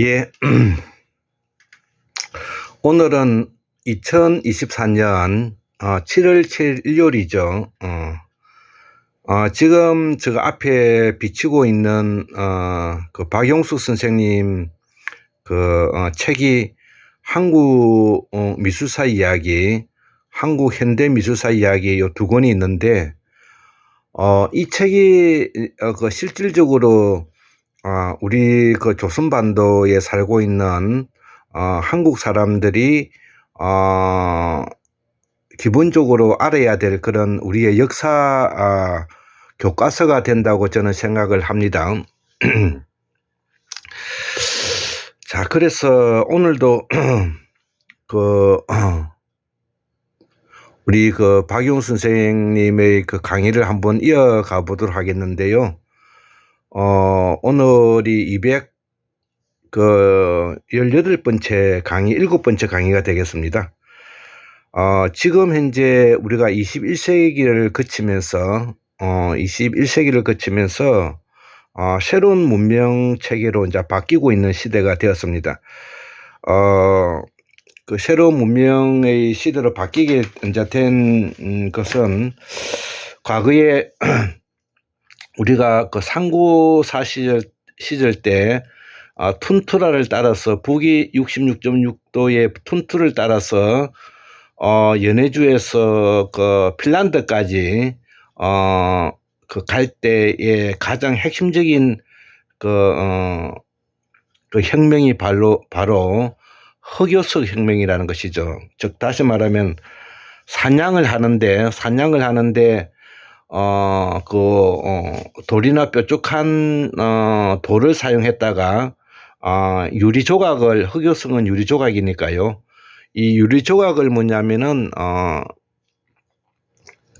예. 오늘은 2024년 어, 7월 7일 일요일이죠. 어, 어, 지금 저 앞에 비치고 있는 어, 그 박용숙 선생님 그 어, 책이 한국 어, 미술사 이야기, 한국 현대 미술사 이야기 요 두 권이 있는데 어, 이 책이 어, 그 실질적으로 어, 우리 그 조선반도에 살고 있는 어, 한국 사람들이 어, 기본적으로 알아야 될 그런 우리의 역사 아, 교과서가 된다고 저는 생각을 합니다. 자, 그래서 오늘도 그 우리 그 박용 선생님의 그 강의를 한번 이어가 보도록 하겠는데요. 어, 오늘이 200, 그, 18번째 강의, 7번째 강의가 되겠습니다. 어, 지금 현재 우리가 21세기를 거치면서, 어, 21세기를 거치면서, 어, 새로운 문명 체계로 이제 바뀌고 있는 시대가 되었습니다. 어, 그 새로운 문명의 시대로 바뀌게 이제 된 음, 것은 과거에 우리가 그 상고사 시절, 시절 때 어, 툰투라를 따라서 북위 66.6도의 툰투를 따라서 어, 연해주에서 그 핀란드까지 어, 그 갈 때의 가장 핵심적인 그, 어, 그 혁명이 바로, 바로 흑요석 혁명이라는 것이죠. 즉, 다시 말하면 사냥을 하는데, 사냥을 하는데 어, 그, 어, 돌이나 뾰족한, 어, 돌을 사용했다가, 어, 유리 조각을, 흑요성은 유리 조각이니까요. 이 유리 조각을 뭐냐면은, 어,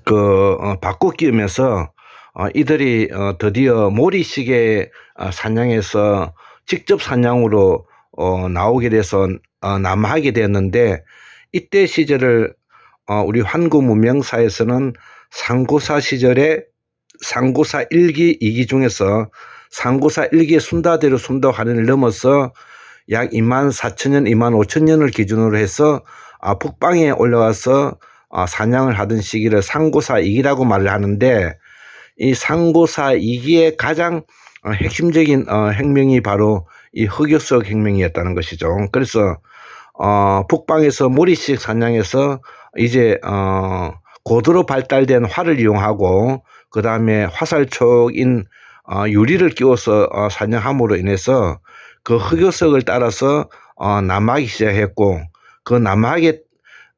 그, 어, 바꿔 끼우면서, 어, 이들이, 어, 드디어 모리시계 어, 사냥에서 직접 사냥으로, 어, 나오게 돼서, 어, 남하게 되었는데, 이때 시절을, 어, 우리 환구 문명사에서는 상고사 시절에 상고사 1기, 2기 중에서 상고사 1기의 순다대로 순다 환인을 넘어서 약 2만 4천 년, 2만 5천 년을 기준으로 해서 아, 북방에 올라와서 아, 사냥을 하던 시기를 상고사 2기라고 말을 하는데 이 상고사 2기의 가장 어, 핵심적인 어, 혁명이 바로 이 흑요석 혁명이었다는 것이죠. 그래서 어, 북방에서 모리식 사냥에서 이제 어, 고도로 발달된 활을 이용하고 그 다음에 화살촉인 어, 유리를 끼워서 어, 사냥함으로 인해서 그 흑요석을 따라서 어, 남하기 시작했고 그 남하기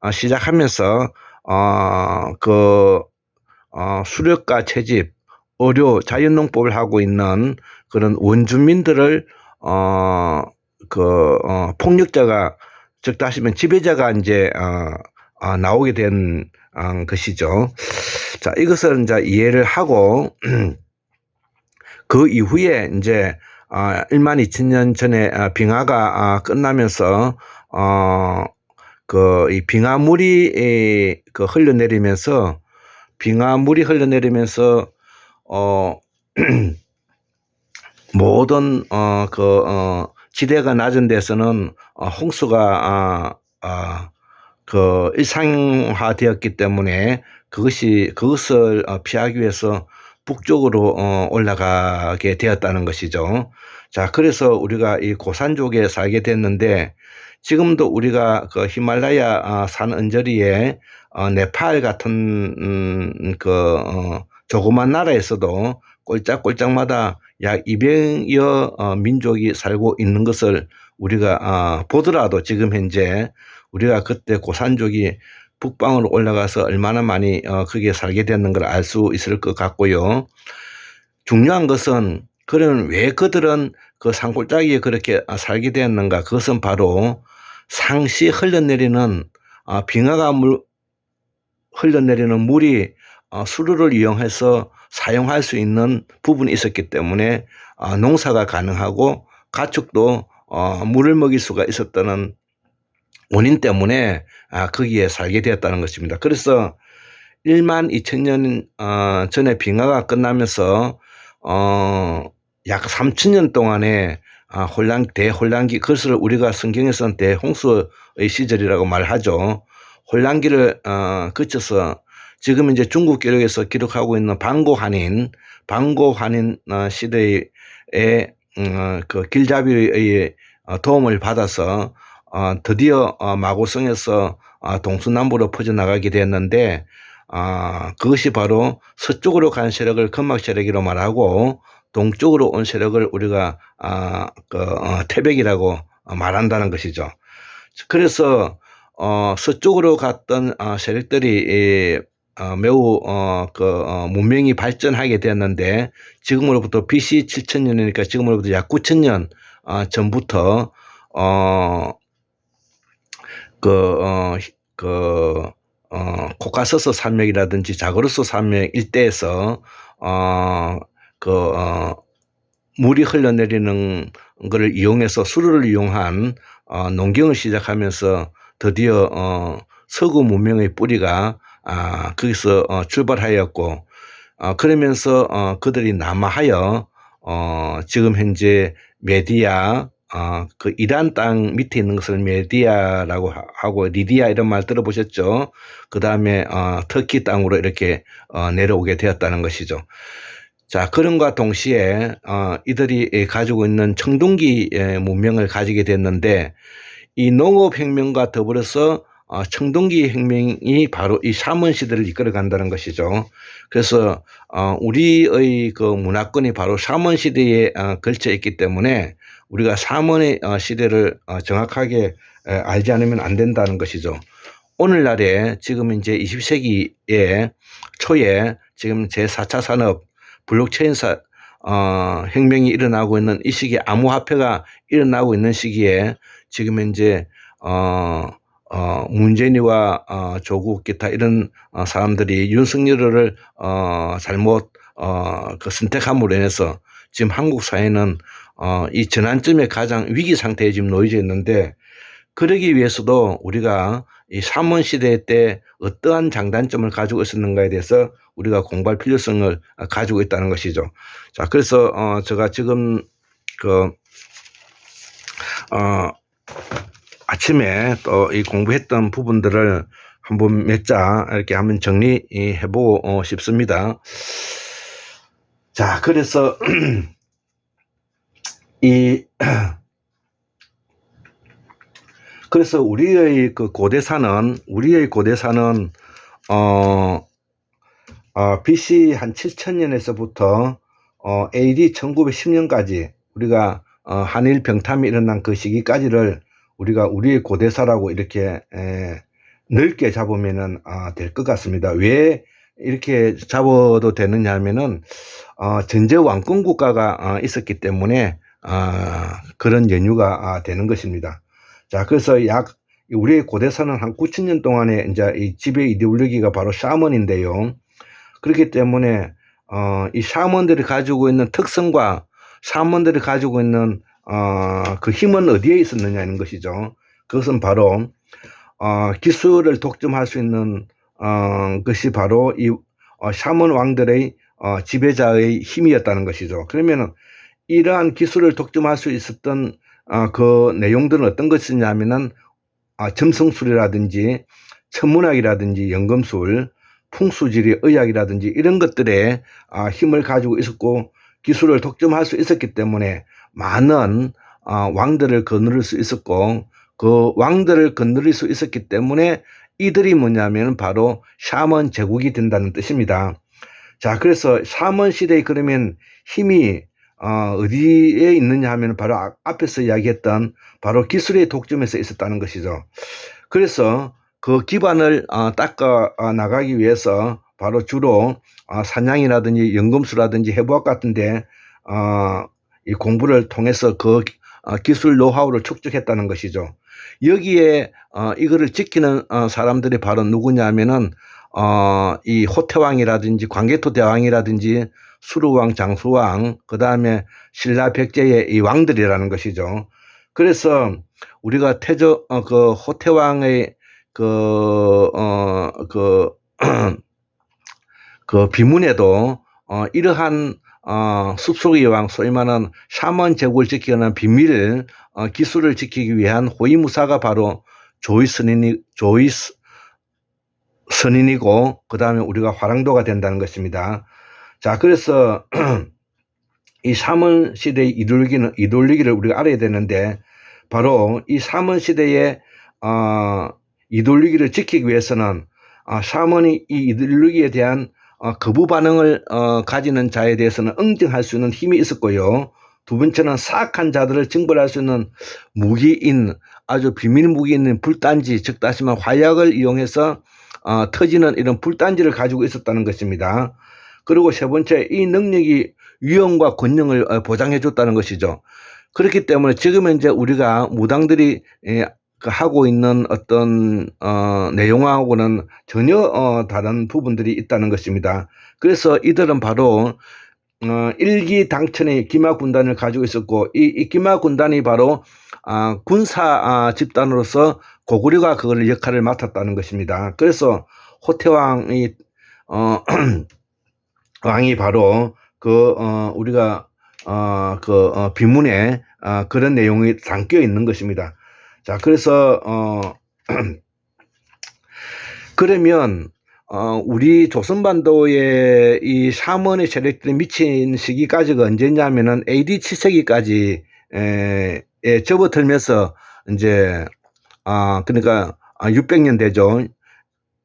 어, 시작하면서 어, 그 어, 수렵과 채집, 의료, 자연농법을 하고 있는 그런 원주민들을 어, 그 어, 폭력자가 즉 다시 면 지배자가 이제 어, 어, 나오게 된 어, 것이죠. 자, 이것을 이제 이해를 하고 그 이후에 이제 어, 1만 2천 년 전에 어, 빙하가 어, 끝나면서 어, 그 이 빙하물이 이, 그 흘러내리면서 빙하물이 흘러내리면서 어 모든 어그 어, 지대가 낮은 데서는 어, 홍수가 아, 아, 그 일상화되었기 때문에 그것이 그것을 어, 피하기 위해서 북쪽으로 어, 올라가게 되었다는 것이죠. 자, 그래서 우리가 이 고산족에 살게 됐는데 지금도 우리가 그 히말라야 아, 산 언저리에 어, 네팔 같은 음, 그 어, 조그만 나라에서도 꼴짝꼴짝마다 약 200여 민족이 살고 있는 것을 우리가 보더라도 지금 현재 우리가 그때 고산족이 북방으로 올라가서 얼마나 많이 어, 거기에 살게 됐는 걸 알 수 있을 것 같고요. 중요한 것은 그런 왜 그들은 그 산골짜기에 그렇게 아, 살게 되었는가? 그것은 바로 상시 흘러내리는 아, 빙하가 물 흘러내리는 물이 어, 수로를 이용해서 사용할 수 있는 부분이 있었기 때문에 어, 농사가 가능하고 가축도 어, 물을 먹일 수가 있었다는 원인 때문에 아, 거기에 살게 되었다는 것입니다. 그래서 1만 2천 년 어, 전에 빙하가 끝나면서 어, 약 3천 년 동안에 아, 혼란, 대혼란기, 그것을 우리가 성경에서는 대홍수의 시절이라고 말하죠. 혼란기를, 어, 거쳐서 지금 이제 중국 기록에서 기록하고 있는 방고환인, 방고환인 어, 시대에, 음, 어, 그 길잡이의 어, 도움을 받아서, 어, 드디어 어, 마고성에서 어, 동서남부로 퍼져나가게 됐는데, 아, 그것이 바로 서쪽으로 간 세력을 건막 세력이라고 말하고 동쪽으로 온 세력을 우리가 아, 그 어, 태백이라고 어, 말한다는 것이죠. 그래서 어, 서쪽으로 갔던 어, 세력들이 이, 어, 매우 어, 그 어, 문명이 발전하게 되었는데 지금으로부터 BC 7천년이니까 지금으로부터 약 9천년 어, 전부터 어, 그, 어, 그, 어, 코카서스 산맥이라든지 자그로스 산맥 일대에서 어, 그 어, 물이 흘러내리는 것을 이용해서 수로를 이용한 어, 농경을 시작하면서 드디어 어, 서구 문명의 뿌리가 아, 거기서 어, 출발하였고 어, 그러면서 어, 그들이 남하하여 어, 지금 현재 메디아 어, 그 이란 땅 밑에 있는 것을 메디아라고 하- 하고 리디아 이런 말 들어보셨죠? 그 다음에 어, 터키 땅으로 이렇게 어, 내려오게 되었다는 것이죠. 자, 그런과 동시에 어, 이들이 가지고 있는 청동기 의 문명을 가지게 됐는데 이 농업혁명과 더불어서 어, 청동기 혁명이 바로 이 샤먼 시대를 이끌어 간다는 것이죠. 그래서 어, 우리의 그 문화권이 바로 샤먼 시대에 어, 걸쳐 있기 때문에 우리가 샤먼의 어, 시대를 어, 정확하게 에, 알지 않으면 안 된다는 것이죠. 오늘날에 지금 이제 20세기에 초에 지금 제4차 산업 블록체인 사, 어, 혁명이 일어나고 있는 이 시기에 암호화폐가 일어나고 있는 시기에 지금 이제 어, 어, 문재인이와 어, 조국 기타 이런 어, 사람들이 윤석열을 어, 잘못 어, 그 선택함으로 인해서 지금 한국 사회는 어, 이 전환점에 가장 위기 상태에 지금 놓여져 있는데 그러기 위해서도 우리가 이 삼원 시대 때 어떠한 장단점을 가지고 있었는가에 대해서 우리가 공부할 필요성을 가지고 있다는 것이죠. 자, 그래서 어, 제가 지금 그 어, 아침에 또 이 공부했던 부분들을 한번 몇 자 이렇게 한번 정리해보고 어, 싶습니다. 자, 그래서 이 그래서 우리의 그 고대사는 우리의 고대사는 어, 어 BC 한 7000년에서부터 어 AD 1910년까지 우리가 어 한일 병탐이 일어난 그 시기까지를 우리가 우리의 고대사라고 이렇게 에, 넓게 잡으면은 아, 될 것 같습니다. 왜 이렇게 잡아도 되느냐 하면은 어, 전제 왕권 국가가 어, 있었기 때문에 아, 그런 연유가 아, 되는 것입니다. 자, 그래서 약 우리의 고대사는 한 9천년 동안에 이제 이 지배 이데올로기가 바로 샤먼인데요. 그렇기 때문에 어, 이 샤먼들이 가지고 있는 특성과 샤먼들이 가지고 있는 어, 그 힘은 어디에 있었느냐는 것이죠. 그것은 바로 어, 기술을 독점할 수 있는 어, 것이 바로 이 어, 샤먼 왕들의 어, 지배자의 힘이었다는 것이죠. 그러면은 이러한 기술을 독점할 수 있었던 어, 그 내용들은 어떤 것이냐면은 아, 점성술이라든지 천문학이라든지 연금술, 풍수지리, 의학이라든지 이런 것들에 아, 힘을 가지고 있었고 기술을 독점할 수 있었기 때문에 많은 아, 왕들을 거느릴 수 있었고 그 왕들을 건드릴 수 있었기 때문에 이들이 뭐냐면 바로 샤먼 제국이 된다는 뜻입니다. 자, 그래서 샤먼 시대에 그러면 힘이 어, 어디에 있느냐 하면 바로 아- 앞에서 이야기했던 바로 기술의 독점에서 있었다는 것이죠. 그래서 그 기반을 어, 닦아 어, 나가기 위해서 바로 주로 어, 사냥이라든지 연금술라든지 해부학 같은데 어, 이 공부를 통해서 그 어, 기술 노하우를 축적했다는 것이죠. 여기에 어, 이거를 지키는 어, 사람들이 바로 누구냐면은 어, 이 호태왕이라든지 광개토 대왕이라든지 수루왕, 장수왕, 그 다음에 신라 백제의 이 왕들이라는 것이죠. 그래서 우리가 태조 어, 그 호태왕의 그, 어, 그, 그 비문에도 어, 이러한 어, 숲속의 여왕, 소위 말하는 샤먼 제국을 지키는 비밀 어, 기술을 지키기 위한 호위무사가 바로 조이 선인이 조이 스- 선인이고 그 다음에 우리가 화랑도가 된다는 것입니다. 자, 그래서 이 삼원 시대의 이돌리기는 이돌리기를 우리가 알아야 되는데 바로 이 삼원 시대의 어, 이돌리기를 지키기 위해서는 어, 샤먼이 이 이돌리기에 대한 어, 거부 반응을 어, 가지는 자에 대해서는 응징할 수 있는 힘이 있었고요. 두 번째는 사악한 자들을 징벌할 수 있는 무기인 아주 비밀 무기 있는 불단지 즉 다시 말해 화약을 이용해서 어, 터지는 이런 불단지를 가지고 있었다는 것입니다. 그리고 세 번째 이 능력이 위험과 권능을 어, 보장해 줬다는 것이죠. 그렇기 때문에 지금 이제 우리가 무당들이 예, 그 하고 있는 어떤 어, 내용하고는 전혀 어, 다른 부분들이 있다는 것입니다. 그래서 이들은 바로 어, 일기 당천의 기마 군단을 가지고 있었고 이, 이 기마 군단이 바로 아, 군사 아, 집단으로서 고구려가 그걸 역할을 맡았다는 것입니다. 그래서 호태왕이 어, 왕이 바로 그 어, 우리가 어, 그 어, 비문에 어, 그런 내용이 담겨 있는 것입니다. 자, 그래서 어, 그러면 어, 우리 조선반도에 이 샤먼의 세력들이 미친 시기까지가 언제냐면은 AD 7세기까지 에, 에 접어들면서 이제 아 그러니까 아, 600년 되죠.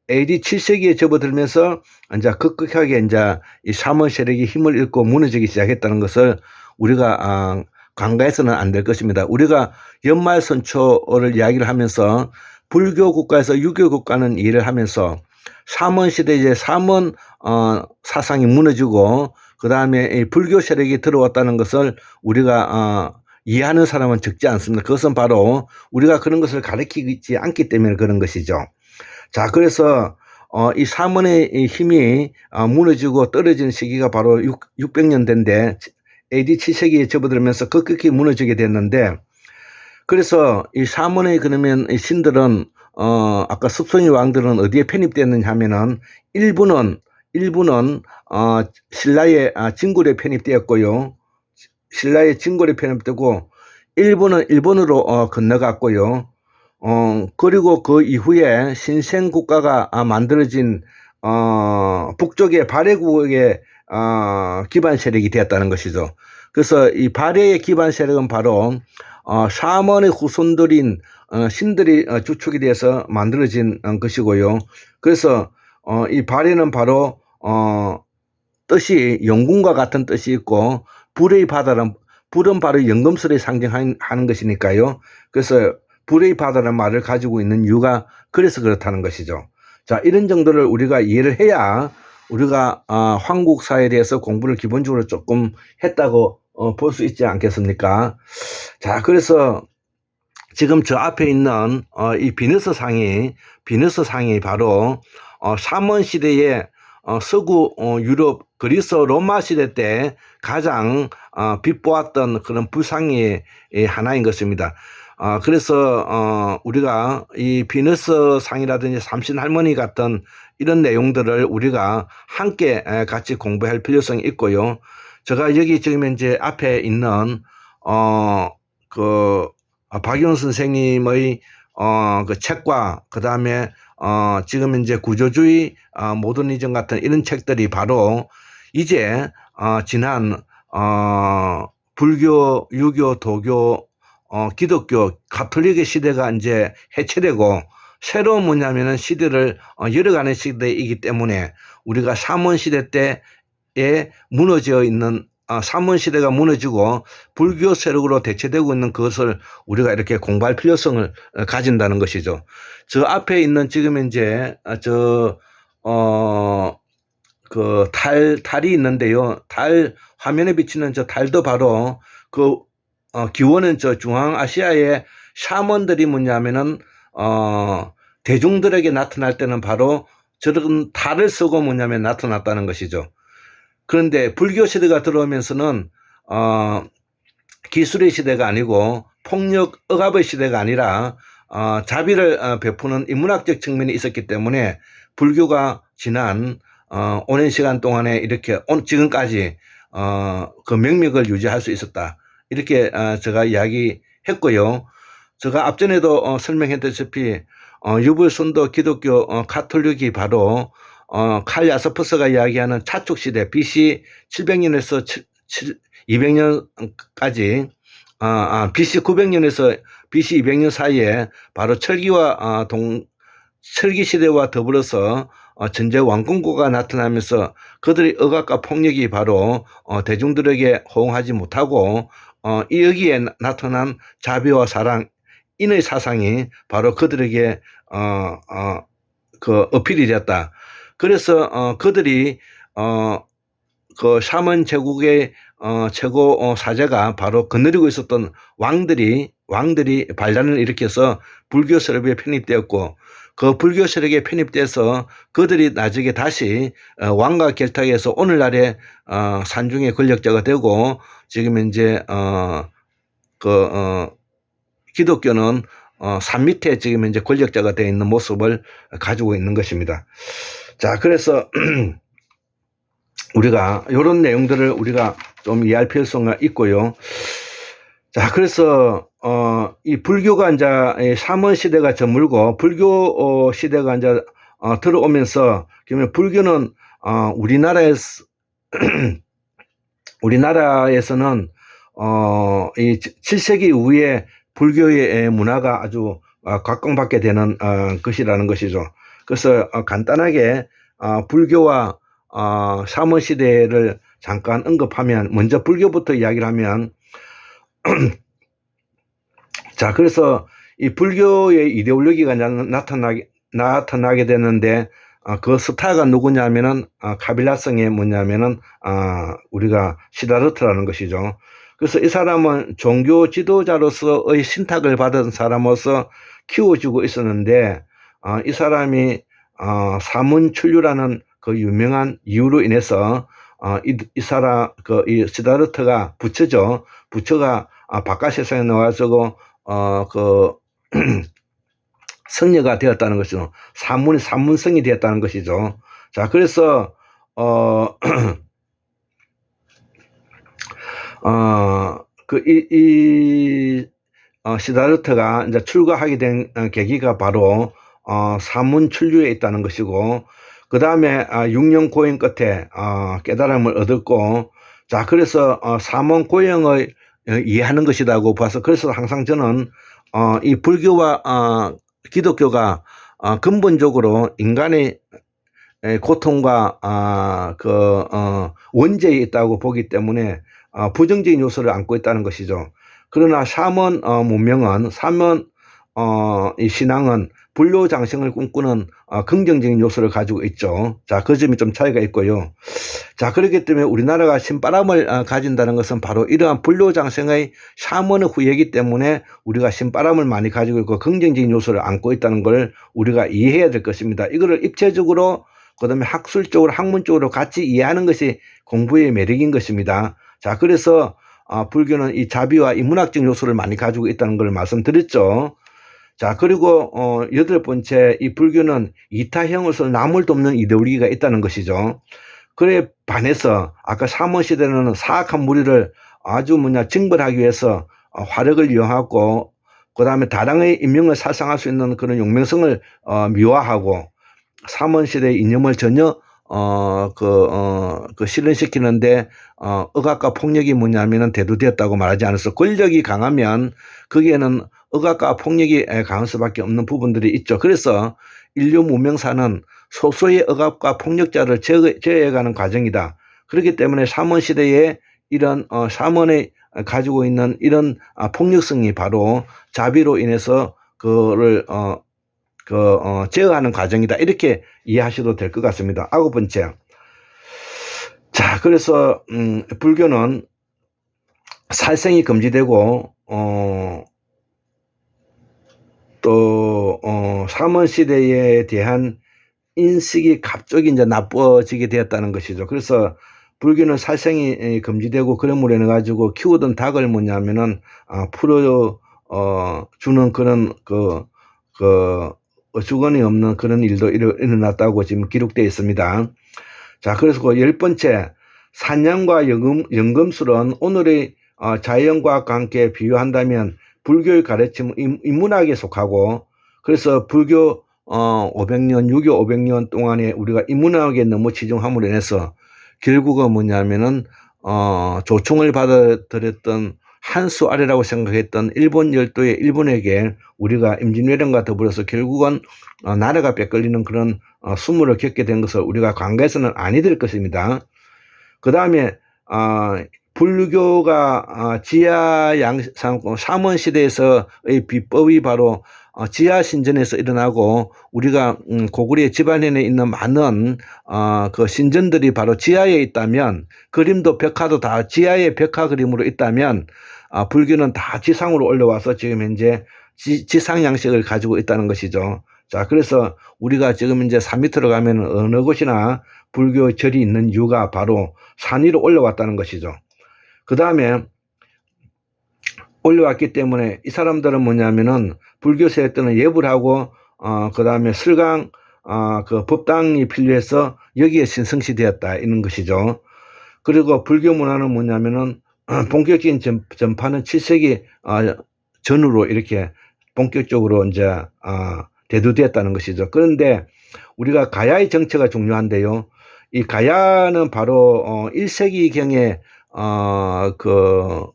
AD 7세기에 접어들면서 이제 급격하게 이제 이 샤먼 세력이 힘을 잃고 무너지기 시작했다는 것을 우리가 아, 간과해서는 안 될 것입니다. 우리가 연말 선초를 이야기를 하면서 불교 국가에서 유교 국가는 이해를 하면서 삼원 시대 이제 삼원 어, 사상이 무너지고 그 다음에 불교 세력이 들어왔다는 것을 우리가 어, 이해하는 사람은 적지 않습니다. 그것은 바로 우리가 그런 것을 가르치지 않기 때문에 그런 것이죠. 자, 그래서 어, 이이 힘이 어, 무너지고 떨어진 시기가 바로 6, 600년대인데 AD 7세기에 접어들면서 급격히 무너지게 됐는데 그래서 이 삼원의 그러면 이 신들은 어 아까 습성의 왕들은 어디에 편입됐느냐 하면은 일부는 일부는 어 신라의 아, 진골에 편입되었고요. 신라의 진골에 편입되고 일부는 일본으로 어 건너갔고요. 어 그리고 그 이후에 신생 국가가 아, 만들어진 어 북쪽의 발해국의 어 기반 세력이 되었다는 것이죠. 그래서 이 발해의 기반 세력은 바로 어 샤먼의 후손들인 어, 신들이 어, 주축이 돼서 만들어진 어, 것이고요. 그래서 어, 이 발에는 바로 어, 뜻이 영궁과 같은 뜻이 있고 불의 바다는 불은 바로 연금술을 상징하는 하는 것이니까요. 그래서 불의 바다라는 말을 가지고 있는 이유가 그래서 그렇다는 것이죠. 자 이런 정도를 우리가 이해를 해야 우리가 어, 황국사에 대해서 공부를 기본적으로 조금 했다고 어, 볼 수 있지 않겠습니까? 자 그래서 지금 저 앞에 있는 어, 이 비너스 상이 비너스 상이 바로 어, 삼원 시대에 어, 서구 어, 유럽 그리스 로마 시대 때 가장 어, 빛보았던 그런 불상의 의 하나인 것입니다. 어, 그래서 어, 우리가 이 비너스 상이라든지 삼신 할머니 같은 이런 내용들을 우리가 함께 에, 같이 공부할 필요성이 있고요. 제가 여기 지금 이제 앞에 있는 어그 어, 박윤 선생님의 어, 그 책과 그 다음에 어, 지금 이제 구조주의 어, 모더니즘 같은 이런 책들이 바로 이제 어, 지난 어, 불교, 유교, 도교, 어, 기독교, 가톨릭의 시대가 이제 해체되고 새로운 뭐냐면은 시대를 어, 열어가는 시대이기 때문에 우리가 삼원 시대 때에 무너져 있는 아, 삼원 시대가 무너지고 불교 세력으로 대체되고 있는 그것을 우리가 이렇게 공부할 필요성을 어, 가진다는 것이죠. 저 앞에 있는 지금 이제 아, 저, 어, 그 달, 달이 있는데요. 달, 화면에 비치는 저 달도 바로 그, 어, 기원은 저 중앙아시아의 샤먼들이 뭐냐면은, 어, 대중들에게 나타날 때는 바로 저런 달을 쓰고 뭐냐면 나타났다는 것이죠. 그런데 불교 시대가 들어오면서는 어, 기술의 시대가 아니고 폭력 억압의 시대가 아니라 어, 자비를 어, 베푸는 인문학적 측면이 있었기 때문에 불교가 지난 어, 오랜 시간 동안에 이렇게 온, 지금까지 어, 그 명맥을 유지할 수 있었다. 이렇게 어, 제가 이야기했고요. 제가 앞전에도 어, 설명했다시피 어, 유불선도 기독교 어, 카톨릭이 바로 어, 칼 야서프스가 이야기하는 차축 시대 BC 700년에서 200년까지 아, 아, BC 900년에서 BC 200년 사이에 바로 철기와 아, 동 철기 시대와 더불어서 어, 전제 왕궁고가 나타나면서 그들의 억압과 폭력이 바로 어, 대중들에게 호응하지 못하고 어, 이 여기에 나- 나타난 자비와 사랑 인의 사상이 바로 그들에게 어, 어, 그 어필이 됐다. 그래서 어, 그들이 어, 그 샤먼 제국의 어, 최고 어, 사제가 바로 거느리고 있었던 왕들이 왕들이 반란을 일으켜서 불교 세력에 편입되었고 그 불교 세력에 편입돼서 그들이 나중에 다시 어, 왕과 결탁해서 오늘날의 어, 산중의 권력자가 되고 지금 이제 어, 그 어, 기독교는 어, 산 밑에 지금 이제 권력자가 되어 있는 모습을 가지고 있는 것입니다. 자, 그래서 우리가 이런 내용들을 우리가 좀 이해할 필요성이 있고요. 자, 그래서 어, 이 불교가 이제 이 삼원 시대가 저물고 불교 어, 시대가 이제 어, 들어오면서 그러면 불교는 어, 우리나라에서 우리나라에서는 어, 이 7세기 이후에 불교의 문화가 아주 어, 각광받게 되는 어, 것이라는 것이죠. 그래서 어, 간단하게 어, 불교와 어, 삼원 시대를 잠깐 언급하면 먼저 불교부터 이야기를 하면 자 그래서 이 불교의 이데올로기가 나- 나타나게 나타나게 되는데 어, 그 스타가 누구냐면은 어, 카빌라성의 뭐냐면은 아 우리가 시다르트라는 것이죠. 그래서 이 사람은 종교 지도자로서의 신탁을 받은 사람으로서 키워지고 있었는데 어, 이 사람이 어, 사문출류라는 그 유명한 이유로 인해서 어, 이, 이 사람 그 이 시다르트가 부처죠. 부처가 아, 바깥 세상에 나와가지고 어그 성녀가 되었다는 것이죠. 사문이 사문성이 되었다는 것이죠. 자, 그래서 어, 어, 그, 이, 이, 어, 시다르트가 이제 출가하게 된 어, 계기가 바로, 어, 사문 출류에 있다는 것이고, 그 다음에, 아, 6년 고행 끝에, 어, 깨달음을 얻었고, 자, 그래서, 어, 사문 고행을 어, 이해하는 것이라고 봐서, 그래서 항상 저는, 어, 이 불교와, 어, 기독교가, 어, 근본적으로 인간의 에, 고통과, 아, 그, 어, 원죄에 있다고 보기 때문에, 어, 부정적인 요소를 안고 있다는 것이죠. 그러나 샤먼 어, 문명은 샤먼 어, 이 신앙은 불교 장생을 꿈꾸는 어, 긍정적인 요소를 가지고 있죠. 자, 그 점이 좀 차이가 있고요. 자, 그렇기 때문에 우리나라가 신바람을 어, 가진다는 것은 바로 이러한 불교 장생의 샤먼의 후예이기 때문에 우리가 신바람을 많이 가지고 있고 긍정적인 요소를 안고 있다는 걸 우리가 이해해야 될 것입니다. 이거를 입체적으로 그 다음에 학술적으로 학문적으로 같이 이해하는 것이 공부의 매력인 것입니다. 자, 그래서 아, 불교는 이 자비와 이 문학적 요소를 많이 가지고 있다는 걸 말씀드렸죠. 자, 그리고 어, 여덟 번째 이 불교는 이타형으로서 남을 돕는 이데올로기가 있다는 것이죠. 그래 반해서 아까 삼원 시대는 사악한 무리를 아주 뭐냐 징벌하기 위해서 어, 화력을 이용하고 그 다음에 다량의 인명을 살상할 수 있는 그런 용맹성을 어, 미화하고 삼원 시대의 이념을 전혀 어, 그, 어, 그 실현시키는데, 어, 억압과 폭력이 뭐냐면은 대두되었다고 말하지 않았어. 권력이 강하면 거기에는 억압과 폭력이 에, 강할 수밖에 없는 부분들이 있죠. 그래서 인류 문명사는 소수의 억압과 폭력자를 제어, 제어해가는 과정이다. 그렇기 때문에 삼원 시대에 이런, 어, 삼원에 가지고 있는 이런 아, 폭력성이 바로 자비로 인해서 그를, 어, 그, 어, 제어하는 과정이다. 이렇게 이해하셔도 될 것 같습니다. 아홉 번째. 자, 그래서, 음, 불교는 살생이 금지되고, 어, 또, 어, 삼원 시대에 대한 인식이 갑자기 이제 나빠지게 되었다는 것이죠. 그래서 불교는 살생이 에, 금지되고 그럼으로 인해 가지고 키우던 닭을 뭐냐면은, 아, 풀어, 어, 주는 그런 그, 그, 어수건이 없는 그런 일도 일어- 일어났다고 지금 기록되어 있습니다. 자, 그래서 그 열 번째, 산양과 연금, 연금술은 오늘의 어, 자연과학과 함께 비유한다면 불교의 가르침 인- 인문학에 속하고 그래서 불교 어, 500년, 유교 500년 동안에 우리가 인문학에 너무 치중함으로 인해서 결국은 뭐냐면은 어, 조총을 받아들였던 한수 아래라고 생각했던 일본 열도의 일본에게 우리가 임진왜란과 더불어서 결국은 어, 나라가 빼끌리는 그런 어, 수모를 겪게 된 것을 우리가 관계에서는 아니 될 것입니다. 그 다음에 어, 불교가 어, 지하 양상 삼원 시대에서의 비법이 바로 어, 지하 신전에서 일어나고 우리가 음, 고구려의 집안에 있는 많은 어, 그 신전들이 바로 지하에 있다면 그림도 벽화도 다 지하의 벽화 그림으로 있다면 아, 불교는 다 지상으로 올라와서 지금 현재 지, 지상 양식을 가지고 있다는 것이죠. 자, 그래서 우리가 지금 이제 산 밑으로 가면 어느 곳이나 불교 절이 있는 이유가 바로 산 위로 올라왔다는 것이죠. 그 다음에 올라왔기 때문에 이 사람들은 뭐냐면은 불교 세력 때는 예불 하고 어, 그 다음에 설강 어, 그 법당이 필요해서 여기에 신성시 되었다 이런 것이죠. 그리고 불교 문화는 뭐냐면은 본격적인 전, 전파는 7세기 어, 전후로 이렇게 본격적으로 이제 어, 대두되었다는 것이죠. 그런데 우리가 가야의 정체가 중요한데요. 이 가야는 바로 어, 1세기경에 어, 그,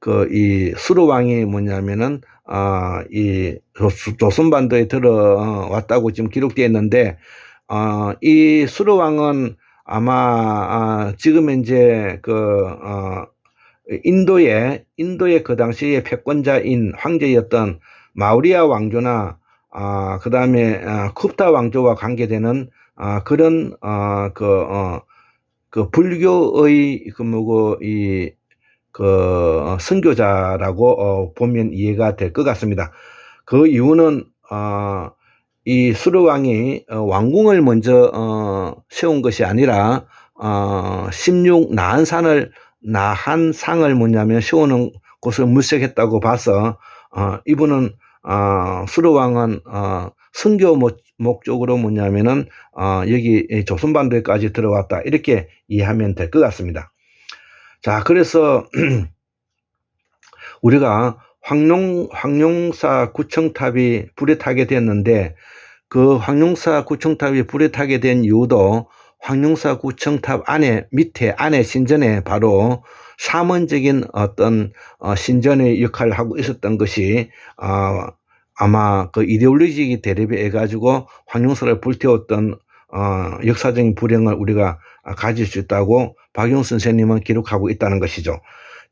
그, 이 수로왕이 뭐냐면은, 아, 이 조- 조선반도에 들어왔다고 지금 기록되어 있는데, 어, 이 수로왕은 아마, 아, 지금 이제 그, 어, 인도의, 인도의 그 당시의 패권자인 황제였던 마우리아 왕조나, 아, 그 다음에, 아, 쿱타 왕조와 관계되는, 아, 그런, 아, 그, 어, 그 불교의 그 뭐고 이 그 선교자라고 어, 보면 이해가 될 것 같습니다. 그 이유는 어, 이 수르왕이 어, 왕궁을 먼저 어, 세운 것이 아니라 어, 16 나한산을 나한상을 뭐냐면 세우는 곳을 물색했다고 봐서 어, 이분은 어, 수르왕은 어, 선교 목- 목적으로 뭐냐면은 어, 여기 이 조선반도에까지 들어왔다 이렇게 이해하면 될 것 같습니다. 자, 그래서 우리가 황룡 황룡사 구청탑이 불에 타게 됐는데 그 황룡사 구청탑이 불에 타게 된 이유도 황룡사 구청탑 안에 밑에 안에 신전에 바로 사문적인 어떤 어, 신전의 역할을 하고 있었던 것이 어, 아마 그 이데올로직이 대립해 가지고 황룡사를 불태웠던 어, 역사적인 불행을 우리가 가질 수 있다고 박용 선생님은 기록하고 있다는 것이죠.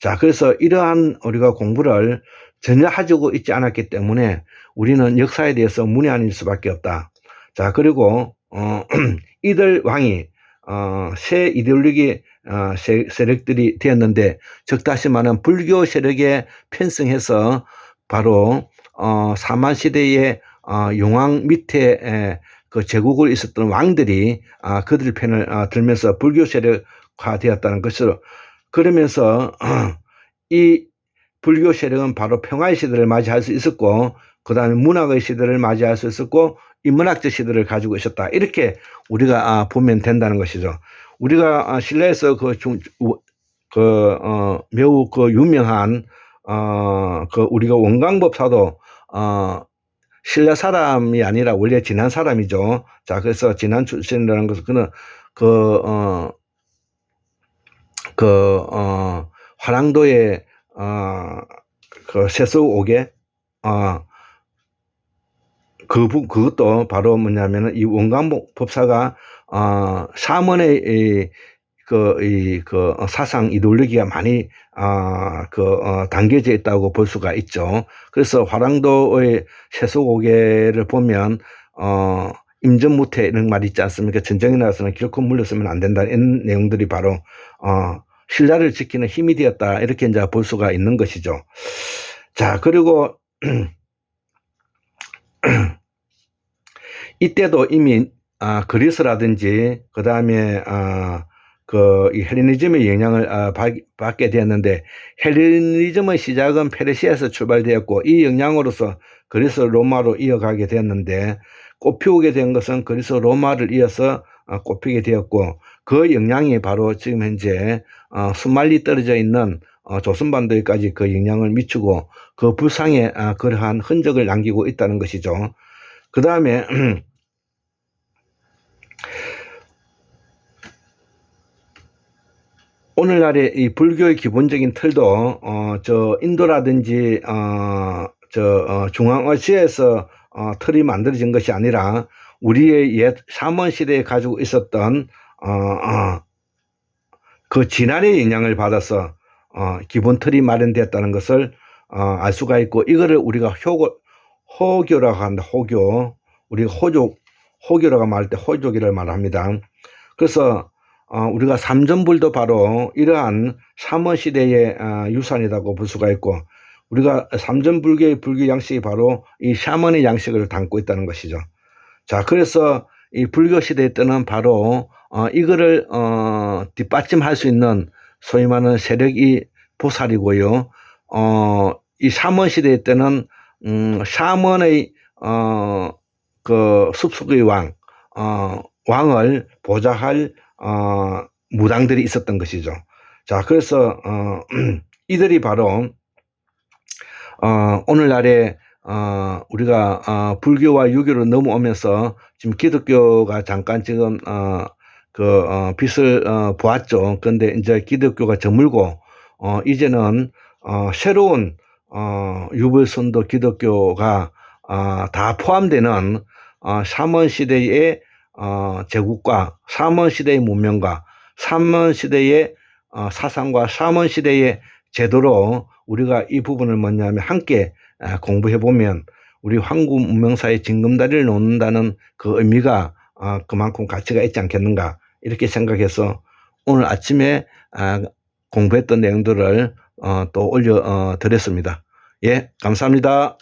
자, 그래서 이러한 우리가 공부를 전혀 하고 있지 않았기 때문에 우리는 역사에 대해서 문외한일 수밖에 없다. 자, 그리고 어, 이들 왕이 어, 새 이데올로기 어, 세, 세력들이 되었는데 즉 다시 말하면 불교 세력에 편승해서 바로 어, 사만 시대의 어, 용왕 밑에 에, 그 제국을 있었던 왕들이 아, 그들 편을 아, 들면서 불교 세력화 되었다는 것으로. 그러면서 이 불교 세력은 바로 평화의 시대를 맞이할 수 있었고 그 다음에 문학의 시대를 맞이할 수 있었고 인문학적 시대를 가지고 있었다 이렇게 우리가 아, 보면 된다는 것이죠. 우리가 아, 신라에서 그, 중, 우- 그 어, 매우 그 유명한 어, 그 우리가 원광법사도 어, 신라 사람이 아니라 원래 진한 사람이죠. 자, 그래서 진한 출신이라는 것은 그는 그, 어, 그, 어, 화랑도의, 어, 그 세수 옥에, 어, 그, 부- 그것도 바로 뭐냐면은 이 원광복 법사가, 어, 사문의 이, 그, 이, 그, 사상 이데올로기가 많이, 아, 그, 어, 담겨져 있다고 볼 수가 있죠. 그래서 화랑도의 세수고개를 보면, 어, 임전무태 이런 말이 있지 않습니까? 전쟁에 나서는 결코 물러서면 안 된다. 이런 내용들이 바로, 어, 신라를 지키는 힘이 되었다. 이렇게 이제 볼 수가 있는 것이죠. 자, 그리고, 이때도 이미, 아, 그리스라든지, 그 다음에, 아, 그, 이 헬레니즘의 영향을 아, 받, 받게 되었는데, 헬레니즘의 시작은 페르시아에서 출발되었고, 이 영향으로서 그리스 로마로 이어가게 되었는데, 꽃 피우게 된 것은 그리스 로마를 이어서 아, 꽃피게 되었고, 그 영향이 바로 지금 현재 어, 수말리 떨어져 있는 어, 조선반도에까지 그 영향을 미치고 그 불상에 아, 그러한 흔적을 남기고 있다는 것이죠. 그 다음에 오늘날의 이 불교의 기본적인 틀도 어, 저 인도라든지 어, 저 어, 중앙아시아에서 어, 틀이 만들어진 것이 아니라 우리의 옛 샤먼 시대에 가지고 있었던 어, 어, 그 진화의 영향을 받아서 어, 기본 틀이 마련되었다는 것을 어, 알 수가 있고 이거를 우리가 효고, 호교라고 한다. 호교. 우리가 호족, 호교라고 말할 때 호족이를 말합니다. 그래서 어, 우리가 삼전불도 바로 이러한 샤먼 시대의 어, 유산이라고 볼 수가 있고 우리가 삼전불교의 불교 양식이 바로 이 샤먼의 양식을 담고 있다는 것이죠. 자, 그래서 이 불교 시대 때는 바로 어, 이거를 어, 뒷받침할 수 있는 소위 말하는 세력이 보살이고요. 어, 이 샤먼 시대 때는 음, 샤먼의 어, 그 숲속의 왕, 어, 왕을 보좌할 어, 무당들이 있었던 것이죠. 자, 그래서 어, 이들이 바로 어, 오늘날에 어, 우리가 어, 불교와 유교로 넘어오면서 지금 기독교가 잠깐 지금 어, 그 어, 빛을 어, 보았죠. 그런데 이제 기독교가 저물고 어, 이제는 어, 새로운 어, 유불선도 기독교가 어, 다 포함되는 어, 샤먼 시대의 어, 제국과 샤먼 시대의 문명과 샤먼 시대의 어, 사상과 샤먼 시대의 제도로 우리가 이 부분을 뭐냐면 함께 아, 공부해 보면 우리 황구 문명사의 징검다리를 놓는다는 그 의미가 아, 그만큼 가치가 있지 않겠는가 이렇게 생각해서 오늘 아침에 아, 공부했던 내용들을 어, 또 올려 어, 드렸습니다. 예, 감사합니다.